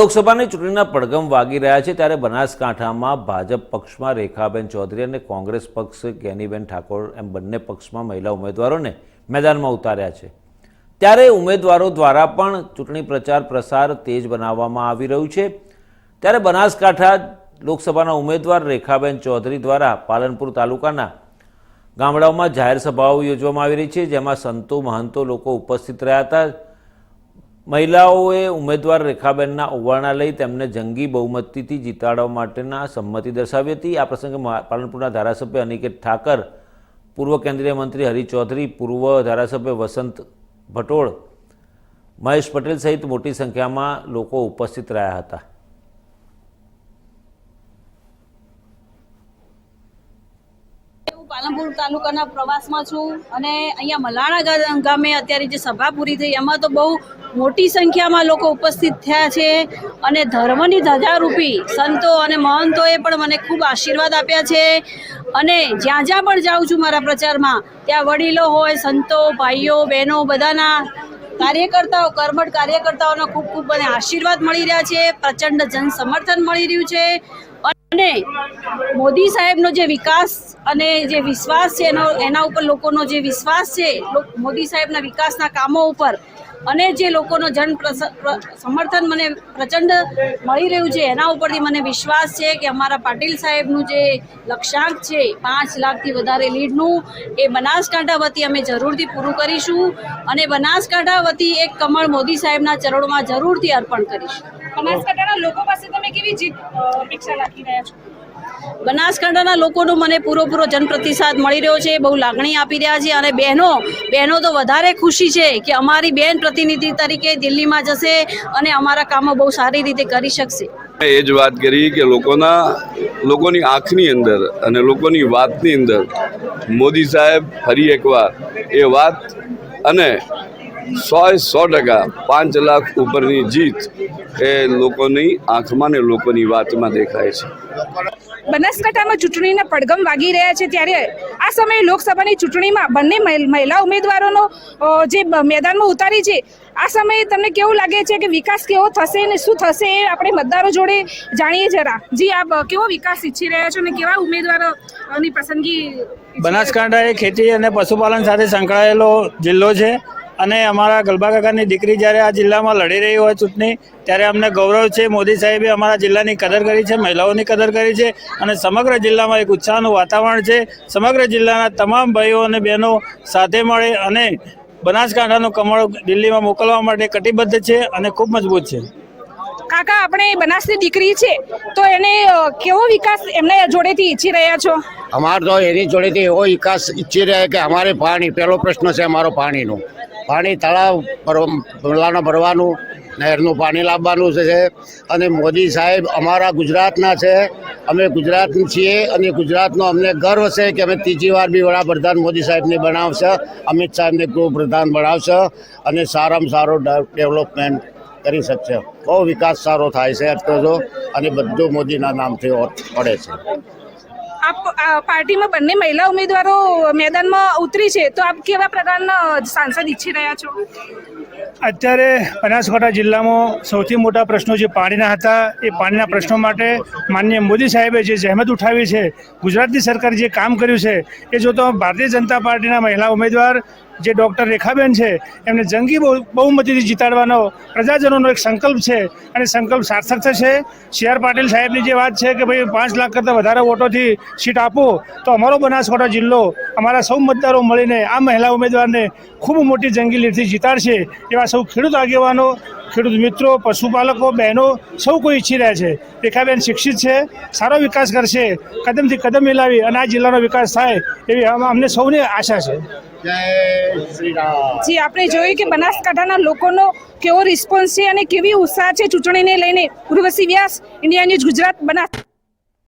લોકસભાની ચૂંટણીના પડઘમ વાગી રહ્યા છે ત્યારે બનાસકાંઠામાં ભાજપ પક્ષમાં રેખાબેન ચૌધરી અને કોંગ્રેસ પક્ષ જ્ઞાનીબેન ઠાકોર એમ બંને પક્ષમાં મહિલા ઉમેદવારોને મેદાનમાં ઉતાર્યા છે. ત્યારે ઉમેદવારો દ્વારા પણ ચૂંટણી પ્રચાર પ્રસાર તેજ બનાવવામાં આવી રહ્યું છે. ત્યારે બનાસકાંઠા લોકસભાના ઉમેદવાર રેખાબેન ચૌધરી દ્વારા પાલનપુર તાલુકાના ગામડાઓમાં જાહેર સભાઓ યોજવામાં આવી રહી છે, જેમાં સંતો મહંતો લોકો ઉપસ્થિત રહ્યા હતા. મહિલાઓએ ઉમેદવાર રેખાબેનના ઓવારણા લઈ તેમને જંગી બહુમતીથી જીતાડવા માટેના સંમતિ દર્શાવી હતી. આ પ્રસંગે પાલનપુરના ધારાસભ્ય અનિકેત ઠાકર, પૂર્વ કેન્દ્રીય મંત્રી હરિ ચૌધરી, પૂર્વ ધારાસભ્ય વસંત ભટોળ, મહેશ પટેલ સહિત મોટી સંખ્યામાં લોકો ઉપસ્થિત રહ્યા હતા. પાલનપુર તાલુકાના પ્રવાસમાં છું અને અહીંયા મલાણા ગામે અત્યારે જે સભા પૂરી થઈ, એમાં તો બહુ મોટી સંખ્યામાં લોકો ઉપસ્થિત થયા છે અને ધર્મની ધજારૂપી સંતો અને મહંતોએ પણ મને ખૂબ આશીર્વાદ આપ્યા છે. અને જ્યાં જ્યાં પણ જાઉં છું મારા પ્રચારમાં, ત્યાં વડીલો હોય, સંતો, ભાઈઓ, બહેનો બધાના કાર્યકર્તાઓ, કર્મઠ કાર્યકર્તાઓનો ખૂબ ખૂબ મને આશીર્વાદ મળી રહ્યા છે, પ્રચંડ જન સમર્થન મળી રહ્યું છે. અને મોદી સાહેબનો જે વિકાસ અને જે વિશ્વાસ છે એનો, એના ઉપર લોકોનો જે વિશ્વાસ છે મોદી સાહેબના વિકાસના કામો ઉપર અને જે લોકોનો જન સમર્થન મને પ્રચંડ મળી રહ્યું છે, એના ઉપરથી મને વિશ્વાસ છે કે અમારા પાટીલ સાહેબનું જે લક્ષ્યાંક છે પાંચ લાખથી વધારે લીડનું, એ બનાસકાંઠા વતી અમે જરૂરથી પૂરું કરીશું અને બનાસકાંઠા વતી એક કમળ મોદી સાહેબના ચરણોમાં જરૂરથી અર્પણ કરીશું. બનાસકાંઠાના લોકો પાસે તમે કેવી જીત અપેક્ષા રાખી રહ્યા છો? બનાસકાંઠાના લોકોનો મને પૂરો પૂરો જનપ્રતિસાદ મળી રહ્યો છે, બહુ લાગણી આપી રહ્યા છે અને બહેનો બહેનો તો વધારે ખુશી છે કે અમારી બહેન પ્રતિનિધિ તરીકે દિલ્હીમાં જશે અને અમારા કામો બહુ સારી રીતે કરી શકશે. એ જ વાત કરી કે લોકોના, લોકોની આંખની અંદર અને લોકોની વાતની અંદર મોદી સાહેબ ફરી એકવાર એ વાત અને સો સો ટકા પાંચ લાખ ઉપરની જીત એ લોકોની આંખમાં ને લોકોની વાતમાં દેખાય છે. બનાસકાંઠામાં ચૂંટણીના પડગમ વાગી રહ્યા છે ત્યારે આ સમયે લોકસભાની ચૂંટણીમાં બંને મહિ- મહિલા ઉમેદવારોનો જે મેદાનમાં ઉતારી છે આ સમયે તમને કેવું લાગે છે કે વિકાસ કેવો થશે ને શું થશે એ આપણે મતદારો જોડે જાણીએ જરા. જી આપ કેવો વિકાસ ઈચ્છી રહ્યા છો અને કેવા ઉમેદવારોની પસંદગી બનાસકાંઠા એ ખેતી અને પશુપાલન સાથે સંકળાયેલો જિલ્લો છે. અને અમારા ગલબા કાકાની દીકરી જ્યારે આ જિલ્લામાં લડી રહી હોય ચૂંટણી ત્યારે અમને ગૌરવ છે. મોદી સાહેબે અમારા જિલ્લાની કદર કરી છે મહિલાઓની કદર કરી છે અને સમગ્ર જિલ્લામાં એક ઉત્સાહનું વાતાવરણ છે. સમગ્ર જિલ્લાના તમામ ભાઈઓ અને બહેનો સાથે મળે અને બનાસકાંઠાનું કમળ દિલ્હીમાં મોકલવા માટે કટિબદ્ધ છે અને ખૂબ મજબૂત છે. કાકા આપણે બનાસની દીકરી છે તો એને કેવો વિકાસ એમના જોડેથી ઈચ્છી રહ્યા છો? અમારે તો એની જોડેથી એવો વિકાસ ઈચ્છી રહ્યા કે અમારે પાણી પહેલો પ્રશ્ન છે અમારો પાણીનો. પાણી તળાવ ભરવાના ભરવાનું, નહેરનું પાણી લાવવાનું છે. અને મોદી સાહેબ અમારા ગુજરાતના છે. અમે ગુજરાત છીએ અને ગુજરાતનો અમને ગર્વ છે કે અમે ત્રીજી વાર બી વડાપ્રધાન મોદી સાહેબને બનાવશે. અમિત સાહેબને ગૃહપ્રધાન બનાવશે અને સારામાં સારો ડેવલપમેન્ટ કરી શકશે. બહુ વિકાસ સારો થાય છે અત્યારે અને બધું મોદીના નામથી પડે છે. આપ પાર્ટીમાં બંને મહિલા ઉમેદવારો મેદાનમાં ઉતરી છે, તો આપ કેવા પ્રકારના સાંસદ ઈચ્છી રહ્યા છો? અત્યારે બનાસકાંઠા જિલ્લામાં સૌથી મોટા પ્રશ્નો જે પાણીના હતા, એ પાણીના પ્રશ્નો માટે માનનીય મોદી સાહેબે જે જહેમત ઉઠાવી છે, ગુજરાતની સરકારે જે કામ કર્યું છે, એ જોતો ભારતીય જનતા પાર્ટીના મહિલા ઉમેદવાર જે ડૉક્ટર રેખાબેન છે, એમને જંગી બહુ- બહુમતીથી જીતાડવાનો પ્રજાજનોનો એક સંકલ્પ છે અને સંકલ્પ સાર્થક થશે. સી આર પાટીલ સાહેબની જે વાત છે કે ભાઈ પાંચ લાખ કરતાં વધારે વોટોથી સીટ આપો, તો અમારો બનાસકાંઠા જિલ્લો અમારા સૌ મતદારો મળીને આ મહિલા ઉમેદવારને ખૂબ મોટી જંગી લીડથી જીતાડશે એવા સૌ ખેડૂત આગેવાનો ખેડૂત મિત્રો પશુપાલકો બહેનો સૌ કોઈ ઈચ્છી રહ્યા છે. રેખાબેન શિક્ષિત છે સારો વિકાસ કરશે કદમથી કદમ મિલાવી અને આ જિલ્લાનો વિકાસ થાય એવી અમ- અમને સૌને આશા છે. જય શ્રી જી આપણે જોયું કે બનાસકાંઠાના લોકોનો કેવો રિસ્પોન્સ છે અને કેવી ઉત્સાહ છે ચૂંટણીને લઈને. Urvashi Vyas India News Gujarat Banas